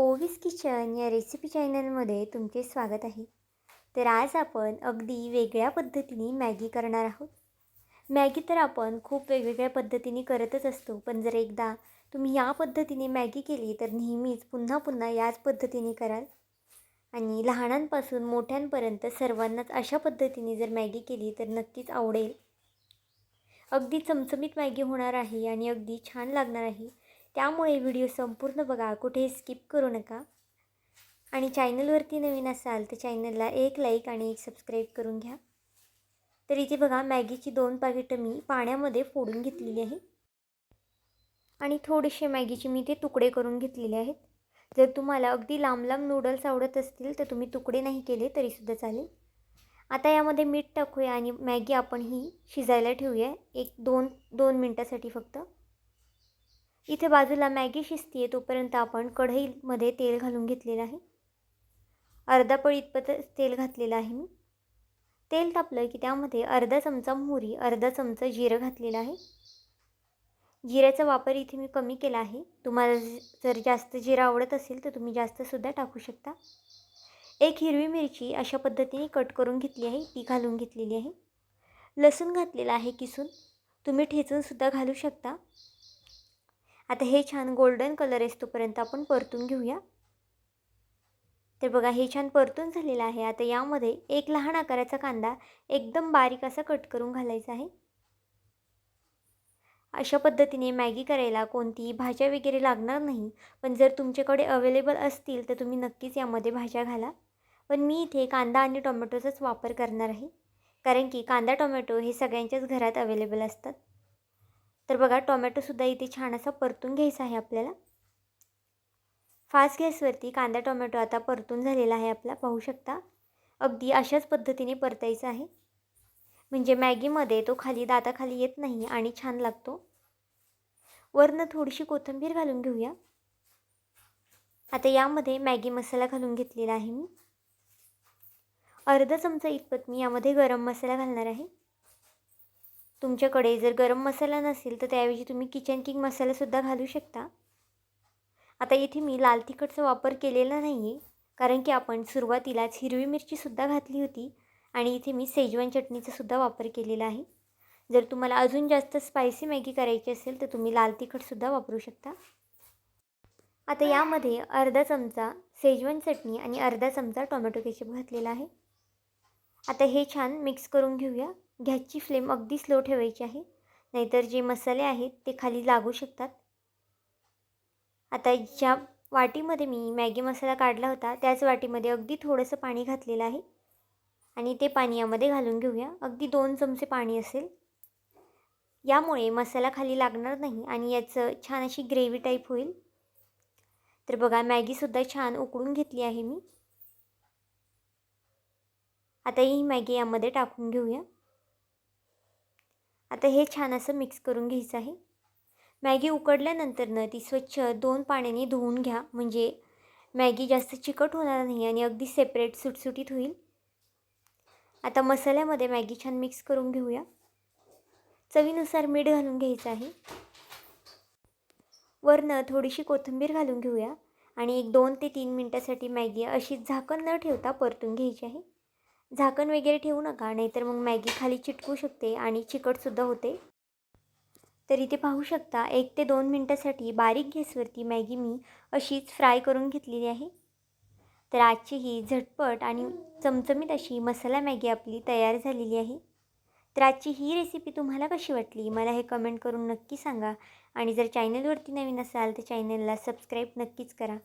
Ovis kitchen या recipe चॅनलमध्ये तुमचे स्वागत आहे. तर आज आपण अगदी वेगळ्या पद्धतीने मॅगी करणार आहोत. मॅगी तर आपण खूप वेगवेगळ्या पद्धतीने करतच असतो पण जर एकदा तुम्ही या पद्धतीने मॅगी केली तर नेहमीच पुन्हा पुन्हा याच पद्धतीने कराल. आणि लहानांपासून मोठ्यांपर्यंत सर्वांनाच अशा पद्धतीने जर मॅगी केली तर नक्कीच आवडेल. अगदी चमचमीत मॅगी होणार आहे आणि अगदी छान लागणार आहे. त्यामुळे व्हिडिओ संपूर्ण बघा कुठेही स्किप करू नका. आणि चॅनलवरती नवीन असाल तर चॅनलला एक लाईक आणि एक सबस्क्राईब करून घ्या. तर इथे बघा मॅगीची दोन पाकिटं मी पाण्यामध्ये फोडून घेतलेली आहे. आणि थोडेसे मॅगीचे मी ते तुकडे करून घेतलेले आहेत. जर तुम्हाला अगदी लांब लांब नूडल्स आवडत असतील तर तुम्ही तुकडे नाही केले तरीसुद्धा चालेल. आता यामध्ये मीठ टाकूया आणि मॅगी आपण ही शिजायला ठेवूया. एक दोन दोन मिनटासाठी फक्त. इथे बाजूला मॅगी शिजते तोपर्यंत आपण कढईमध्ये तेल घालून घेतलेलं आहे. अर्धा पळी इतपत तेल घातलेलं आहे मी. तेल तापलं की त्यामध्ये अर्धा चमचा मोहरी अर्धा चमचा जिरं घातलेलं आहे. जिऱ्याचा वापर इथे मी कमी केला आहे. तुम्हाला जर जास्त जिरा आवडत असेल तर तुम्ही जास्तसुद्धा टाकू शकता. एक हिरवी मिरची अशा पद्धतीने कट करून घेतली आहे ती घालून घेतलेली आहे. लसूण घातलेला आहे किसून. तुम्ही ठेचूनसुद्धा घालू शकता. आता हे छान गोल्डन कलर तोपर्यंत आपण परतून घेऊया. तर बघा हे छान परतून झालेलं आहे. आता यामध्ये एक लहान आकाराचा कांदा एकदम बारीक असा कट करून घालायचा आहे. अशा पद्धतीने मॅगी करायला कोणतीही भाज्या वगैरे लागणार नाही. पण जर तुमच्याकडे अवेलेबल असतील तर तुम्ही नक्कीच यामध्ये भाज्या घाला. पण मी इथे कांदा आणि टोमॅटोचाच वापर करणार आहे. कारण की कांदा टोमॅटो हे सगळ्यांच्याच घरात अवेलेबल असतात. तर बघा टोमॅटोसुद्धा इथे छान असा परतून घ्यायचा आहे आपल्याला. फास्ट गॅसवरती कांदा टोमॅटो आता परतून झालेला आहे आपला पाहू शकता. अगदी अशाच पद्धतीने परतायचा आहे. म्हणजे मॅगीमध्ये तो खाली दाताखाली येत नाही आणि छान लागतो. वरनं थोडीशी कोथिंबीर घालून घेऊया. आता यामध्ये मॅगी मसाला घालून घेतलेला आहे मी. अर्धा चमचा इतपत मी यामध्ये गरम मसाला घालणार आहे. तुमच्याकडे जर गरम मसाला नसेल तर त्याऐवजी तुम्ही किचन किंग मसालासुद्धा घालू शकता. आता इथे मी लाल तिखटचा वापर केलेला नाही आहे कारण की आपण सुरुवातीलाच हिरवी मिरचीसुद्धा घातली होती आणि इथे मी सेजवान चटणीचासुद्धा वापर केलेला आहे. जर तुम्हाला अजून जास्त स्पायसी मॅगी करायची असेल तर तुम्ही लाल तिखटसुद्धा वापरू शकता. आता यामध्ये अर्धा चमचा सेजवान चटणी आणि अर्धा चमचा टोमॅटो केचप घातलेला आहे. आता हे छान मिक्स करून घेऊया. गॅसची फ्लेम अगदी स्लो ठेवायची आहे. नाहीतर जे मसाले आहेत ते खाली लागू शकतात. आता ज्या वाटीमध्ये मी मॅगी मसाला काढला होता त्याच वाटीमध्ये अगदी थोडंसं पाणी घातलेलं आहे. आणि ते पाणी यामध्ये घालून घेऊया. अगदी दोन चमचे पाणी असेल. यामुळे मसाला खाली लागणार नाही आणि याचं छान अशी ग्रेव्ही टाईप होईल. तर बघा मॅगीसुद्धा छान उकळून घेतली आहे मी. आता ही मॅगी यामध्ये टाकून घेऊया. आता हे छान असं मिक्स करून घ्यायचं आहे. मॅगी उकडल्यानंतरनं ती स्वच्छ दोन पाण्याने धुवून घ्या. म्हणजे मॅगी जास्त चिकट होणार नाही आणि अगदी सेपरेट सुटसुटीत होईल. आता मसाल्यामध्ये मॅगी छान मिक्स करून घेऊया. चवीनुसार मीठ घालून घ्यायचं आहे. वरनं थोडीशी कोथिंबीर घालून घेऊया. आणि एक दोन ते तीन मिनटासाठी मॅगी अशी झाकण न ठेवता परतून घ्यायची आहे. झाकण वगैरे ठेवू नका नाहीतर मग मॅगी खाली चिटकू शकते आणि चिकटसुद्धा होते. तर इथे पाहू शकता एक ते दोन मिनटासाठी बारीक गॅसवरती मॅगी मी अशीच फ्राय करून घेतलेली आहे. तर आजची ही झटपट आणि चमचमीत अशी मसाला मॅगी आपली तयार झालेली आहे. तर आजची ही रेसिपी तुम्हाला कशी वाटली? मला हे कमेंट करून नक्की सांगा. आणि जर चॅनलवरती नवीन असाल तर चॅनलला सबस्क्राईब नक्कीच करा.